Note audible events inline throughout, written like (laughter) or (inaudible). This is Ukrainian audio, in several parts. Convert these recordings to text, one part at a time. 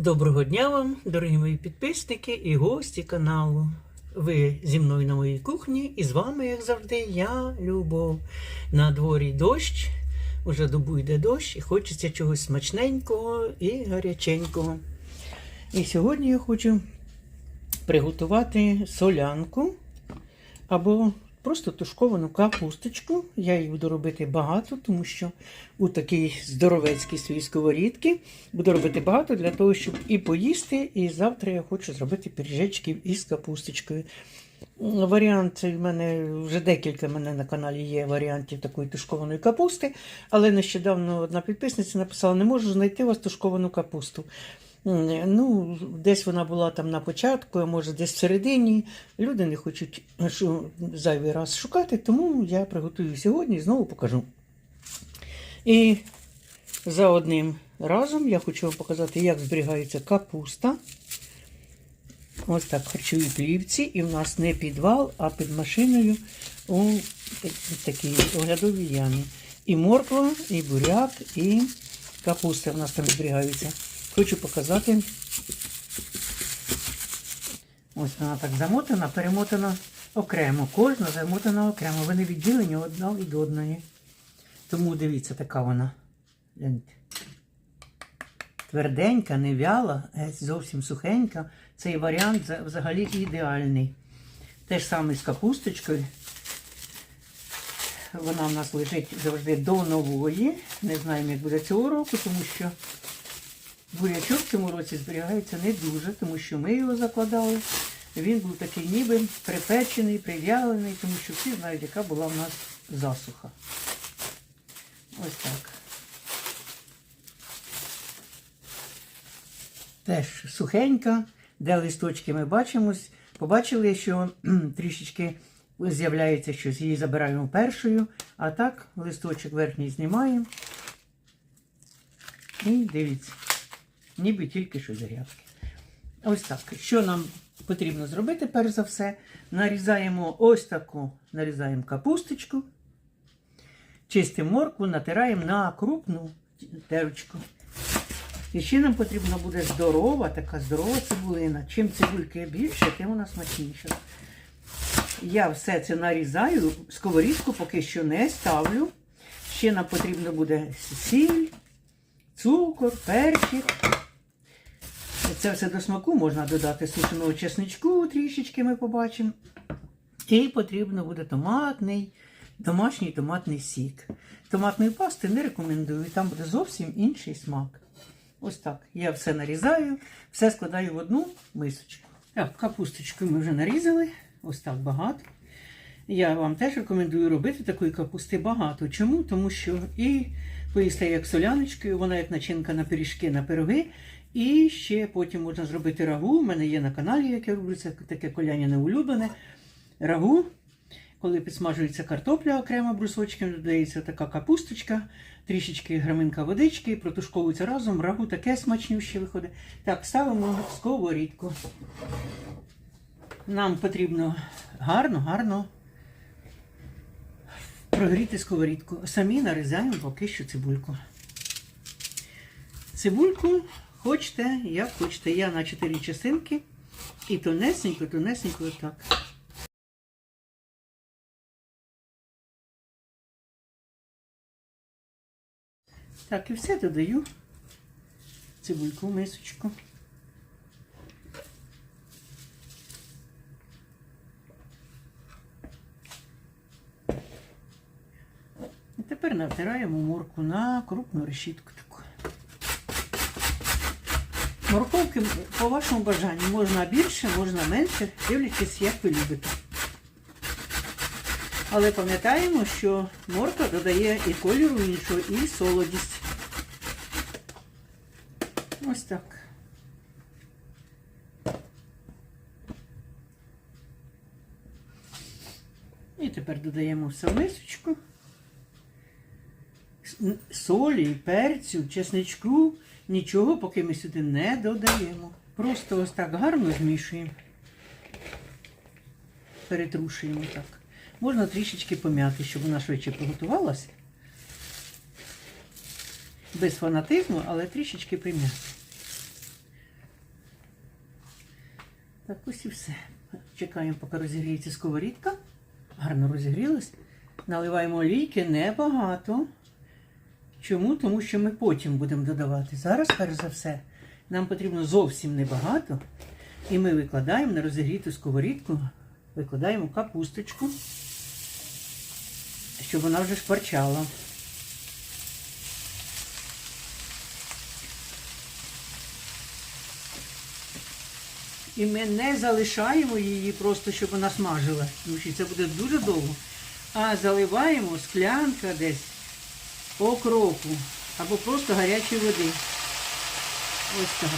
Доброго дня вам, дорогі мої підписники і гості каналу. Ви зі мною на моїй кухні, і з вами, як завжди, я, Любов. На дворі дощ, уже добу йде дощ, і хочеться чогось смачненького і гаряченького. І сьогодні я хочу приготувати солянку або просто тушковану капусточку. Я її буду робити багато, тому що у такій здоровецькій своїй сковорідці буду робити багато для того, щоб і поїсти. І завтра я хочу зробити пиріжечків із капусточкою. Варіант в мене вже декілька в мене на каналі є варіантів такої тушкованої капусти, але нещодавно одна підписниця написала: не можу знайти у вас тушковану капусту. Ну, десь вона була там на початку, а може десь всередині. Люди не хочуть зайвий раз шукати, тому я приготую сьогодні і знову покажу. І за одним разом я хочу вам показати, як зберігається капуста. Ось так в харчовій плівці. І в нас не підвал, а під машиною у такій оглядовій ямі. І морква, і буряк, і капуста в нас там зберігаються. Хочу показати. Ось вона так замотана, перемотана окремо. Кожна замотана окремо. Вони відділені одна від одної. Тому дивіться, така вона. Тверденька, не вяла, зовсім сухенька. Цей варіант взагалі ідеальний. Те ж саме з капусточкою. Вона в нас лежить завжди до нової. Не знаємо, як буде цього року, тому що бурячок в цьому році зберігається не дуже, тому що ми його закладали. Він був такий ніби припечений, прив'ялений, тому що всі знають, яка була в нас засуха. Ось так. Теж сухенька, де листочки ми бачимось. Побачили, що (clears throat) трішечки з'являється щось, її забираємо першою, а так листочок верхній знімаємо. І дивіться, ніби тільки що зарядки. Ось так. Що нам потрібно зробити, перш за все, нарізаємо ось таку, нарізаємо капусточку, чистимо моркву, натираємо на крупну терочку. І ще нам потрібна буде здорова, така здорова цибулина. Чим цибульки більше, тим вона смачніша. Я все це нарізаю, сковорідку поки що не ставлю. Ще нам потрібно буде сіль, цукор, перчик. Це все до смаку можна додати сушеного чесничку, трішечки ми побачимо. І потрібно буде томатний, домашній томатний сік. Томатної пасти не рекомендую, там буде зовсім інший смак. Ось так. Я все нарізаю, все складаю в одну мисочку. Так, капусточку ми вже нарізали, ось так багато. Я вам теж рекомендую робити такої капусти багато. Чому? Тому що і поїсти як соляночкою, вона як начинка на пиріжки, на пироги. І ще потім можна зробити рагу. У мене є на каналі, як я роблю, це таке коляняне улюблене. Рагу. Коли підсмажується картопля окремо брусочком, додається така капусточка, трішечки граминка водички, протушковується разом, рагу таке смачніше виходить. Так, ставимо в сковорідку. Нам потрібно гарно, гарно прогріти сковорідку. Самі нарізаємо поки що цибульку. Цибульку хочете, як хочете. Я на 4 частинки і тонесенько, тонесенько отак. Так, і все додаю цибульку в мисочку. І тепер натираємо морку на крупну решітку. Морковки по вашому бажанню можна більше, можна менше, дивлячись, як ви любите. Але пам'ятаємо, що морква додає і кольору іншого, і солодість. Ось так. І тепер додаємо все в мисочку. Солі, перцю, чесничку, нічого, поки ми сюди не додаємо. Просто ось так гарно змішуємо. Перетрушуємо так. Можна трішечки пом'яти, щоб вона швидше приготувалася. Без фанатизму, але трішечки прим'яти. Так ось і все. Чекаємо, поки розігріється сковорідка. Гарно розігрілась. Наливаємо олійки небагато. Чому? Тому що ми потім будемо додавати. Зараз, перш за все, нам потрібно зовсім небагато. І ми викладаємо на розігріту сковорідку, викладаємо капусточку, щоб вона вже шкварчала. І ми не залишаємо її просто, щоб вона смажила, тому що це буде дуже довго. А заливаємо склянка десь по кроку або просто гарячої води. Ось так.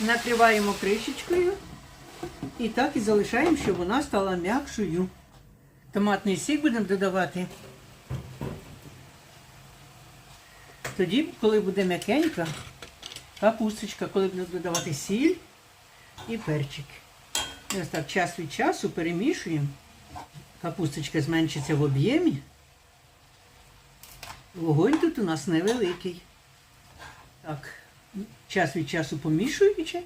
Накриваємо кришечкою і так і залишаємо, щоб вона стала м'якшою. Томатний сік будемо додавати. Тоді, коли буде м'якенька, капусточка, коли будемо додавати сіль і перчик. І ось так час від часу перемішуємо. Капусточка зменшиться в об'ємі. Вогонь тут у нас невеликий. Так, час від часу помішуючи,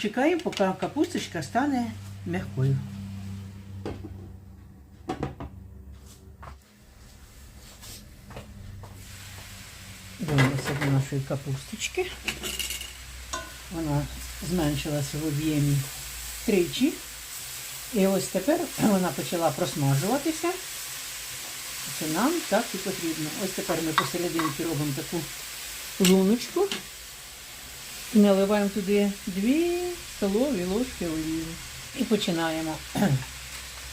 чекаємо, поки капусточка стане м'якою. Дивимося до нашої капусточки. Вона зменшилася в об'ємі тричі. І ось тепер вона почала просмажуватися. Це нам так і потрібно. Ось тепер ми посерединці робимо таку луночку. І наливаємо туди 2 столові ложки олії. І починаємо. (clears throat)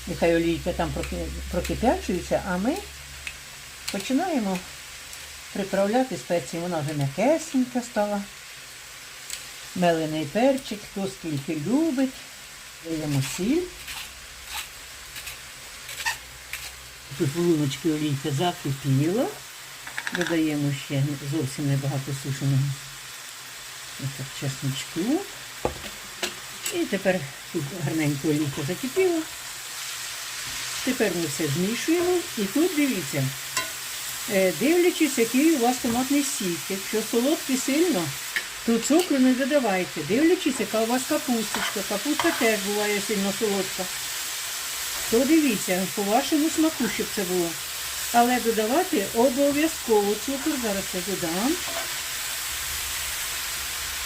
Нехай олійка там прокип'ячується, а ми починаємо приправляти спеції. Вона вже м'якесенька стала. Мелений перчик, хто скільки любить. Даємо сіль. В олійка закипіла. Додаємо ще зовсім небагато сушеного так, чесночку. І тепер тут гарненько олійка закипіла. Тепер ми все змішуємо. І тут дивіться, е, дивлячись, який у вас томатний сік. Якщо солодкий сильно, то цукру не додавайте. Дивлячись, яка у вас капусточка. Капуста теж буває сильно солодка. То дивіться, по вашому смаку, щоб це було. Але додавати обов'язково цукор. Зараз я додам.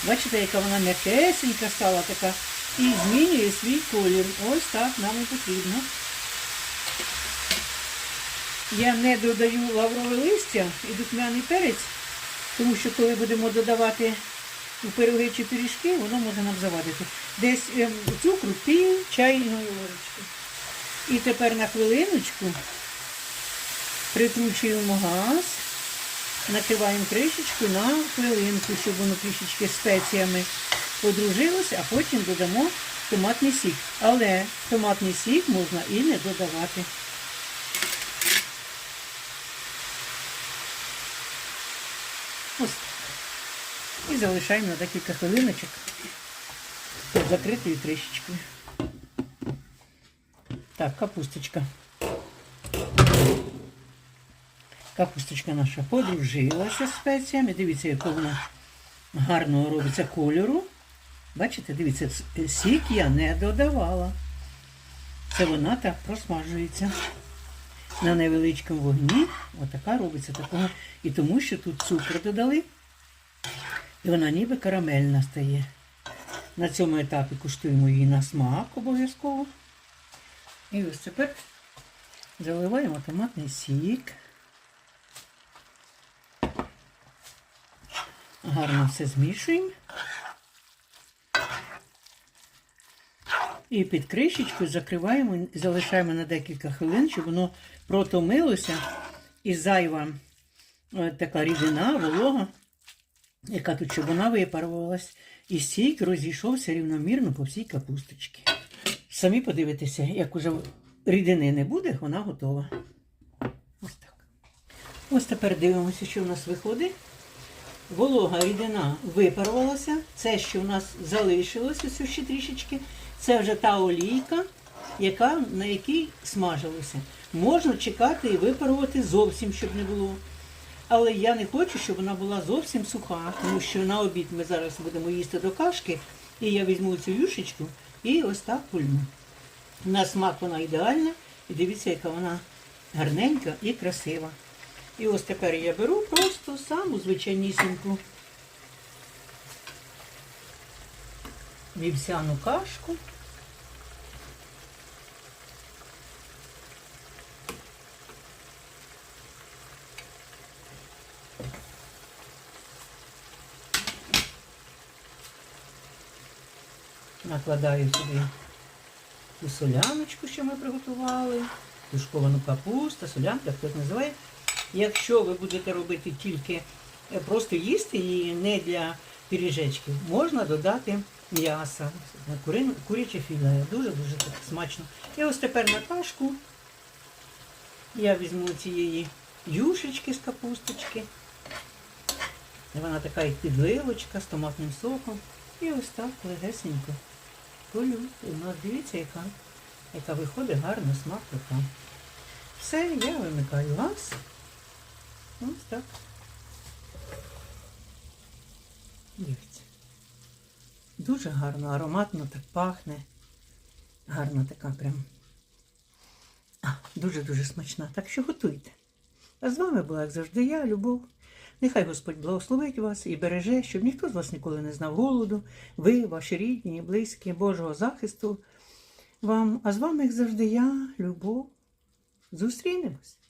Бачите, яка вона м'якесенька стала така. І змінює свій колір. Ось так нам і потрібно. Я не додаю лаврове листя і духмяний перець, тому що коли будемо додавати у пироги чи пиріжки, воно може нам завадити. Десь ем, цукру пів чайної ложечки. І тепер на хвилиночку прикручуємо газ, накриваємо кришечку на хвилинку, щоб воно трішечки спеціями подружилося, а потім додамо томатний сік. Але томатний сік можна і не додавати. Ось. І залишаємо на декілька хвилиночок під закритою кришечкою. Так, капусточка. Капусточка наша подружилася з спеціями. Дивіться, якого вона гарного робиться кольору. Бачите, дивіться, сік я не додавала. Це вона так просмажується на невеличкому вогні. Отака робиться такого. І тому, що тут цукор додали. І вона ніби карамельна стає. На цьому етапі куштуємо її на смак обов'язково. І ось тепер заливаємо томатний сік. Гарно все змішуємо. І під кришечкою закриваємо залишаємо на декілька хвилин, щоб воно протомилося і зайва е, така рідина, волога, яка тут, щоб вона випарувалась, і сік розійшовся рівномірно по всій капусточці. Самі подивитеся, як уже рідини не буде, вона готова. Ось так. Ось тепер дивимося, що в нас виходить. Волога рідина випарувалася. Це, що у нас залишилося ще трішечки, це вже та олійка, яка, на якій смажилося. Можна чекати і випарувати зовсім, щоб не було. Але я не хочу, щоб вона була зовсім суха, тому що на обід ми зараз будемо їсти до кашки, і я візьму цю юшечку і ось так пульну. На смак вона ідеальна, і дивіться, яка вона гарненька і красива. І ось тепер я беру просто саму звичайнісіньку вівсяну кашку. Накладаю сюди ту соляночку, що ми приготували, тушковану капусту, солянку, хтось називає. Якщо ви будете робити тільки е, просто їсти її не для пиріжечків, можна додати м'яса, куряче філе. Дуже-дуже смачно. І ось тепер на кашку я візьму цієї юшечки з капусточки. Вона така як підливочка з томатним соком. І ось так легесенько полю. І в нас дивіться, яка, виходить гарна смакота. Все, я вимикаю газ. Ось так. Дивіться. Дуже гарно, ароматно так пахне. Гарна така прям. Дуже-дуже смачна. Так що готуйте. А з вами була, як завжди, я, Любов. Нехай Господь благословить вас і береже, щоб ніхто з вас ніколи не знав голоду. Ви, ваші рідні, і близькі, Божого захисту вам. А з вами, як завжди, я, Любов. Зустрінемось.